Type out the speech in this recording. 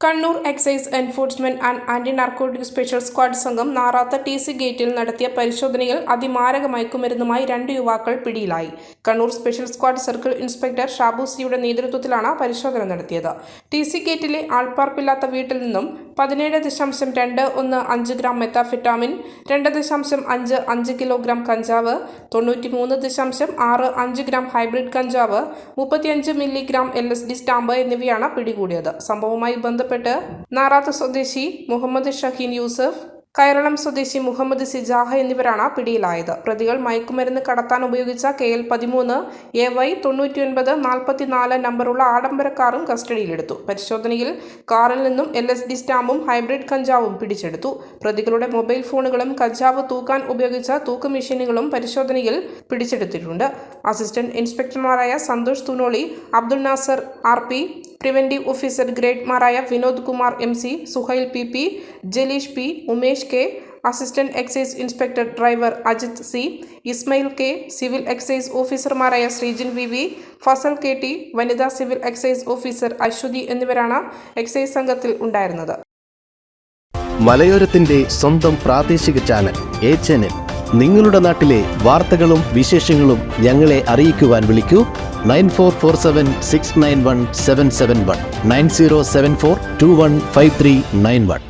Kannur excise enforcement and anti narcotic special squad സംഘം നാറാത്ത T C ഗേറ്റിൽ നടത്തിയ പരിശോധനയിൽ അതിമാരക മയക്കുമരുന്നുമായി രണ്ട് യുവാക്കൾ പിടിയിലായി. Kannur special squad circle inspector Shabu സിയുടെ നേതൃത്വത്തിലാണ് പരിശോധന നടത്തിയത്. ടി സി ഗേറ്റിലെ ആൾപ്പാർപ്പില്ലാത്ത വീട്ടിൽ നിന്നും പതിനേഴ് ദശാംശം രണ്ട് ഒന്ന് അഞ്ച് ഗ്രാം മെത്താഫിറ്റാമിൻ രണ്ട് ദശാംശം അഞ്ച് അഞ്ച് കിലോഗ്രാം കഞ്ചാവ് തൊണ്ണൂറ്റി മൂന്ന് ദശാംശം ആറ് അഞ്ച് ഗ്രാം ഹൈബ്രിഡ് കഞ്ചാവ് മുപ്പത്തിയഞ്ച് milligram L S D stamp എന്നിവയാണ് പിടികൂടിയത്. സംഭവവുമായി ബന്ധപ്പെട്ട് നാറാത്ത് സ്വദേശി മുഹമ്മദ് ഷഹീൻ യൂസഫ് കൈറളം സ്വദേശി മുഹമ്മദ് സിജാഹ എന്നിവരാണ് പിടിയിലായത്. പ്രതികൾ മയക്കുമരുന്ന് കടത്താൻ ഉപയോഗിച്ച കെ എൽ പതിമൂന്ന് എ വൈ തൊണ്ണൂറ്റിയൊൻപത് നാൽപ്പത്തിനാല് നമ്പറുള്ള ആഡംബര കാറും കസ്റ്റഡിയിലെടുത്തു. പരിശോധനയിൽ കാറിൽ നിന്നും എൽ എസ് ഡി സ്റ്റാമ്പും ഹൈബ്രിഡ് കഞ്ചാവും പിടിച്ചെടുത്തു. പ്രതികളുടെ മൊബൈൽ ഫോണുകളും കഞ്ചാവ് തൂക്കാൻ ഉപയോഗിച്ച തൂക്ക് മെഷീനുകളും പരിശോധനയിൽ പിടിച്ചെടുത്തിട്ടുണ്ട്. Assistant ഇൻസ്പെക്ടർമാരായ Santhosh Thunoli Abdul Nasar R P preventive officer ഗ്രേഡ്മാരായ Vinod Kumar M C Suhail P P Jaleesh P Umesh K assistant excise inspector driver Ajith C Ismail K civil excise ഓഫീസർമാരായ Sreejin V V Fasal K T വനിതാ civil excise officer Aswathi എന്നിവരാണ് excise സംഘത്തിൽ ഉണ്ടായിരുന്നത്. മലയോരത്തിന്റെ സ്വന്തം പ്രാദേശിക channel A channel നിങ്ങളുടെ നാട്ടിലെ വാർത്തകളും വിശേഷങ്ങളും ഞങ്ങളെ അറിയിക്കുവാൻ വിളിക്കൂ. Nine four four seven six nine one seven seven one. Nine zero seven four two one five three nine one.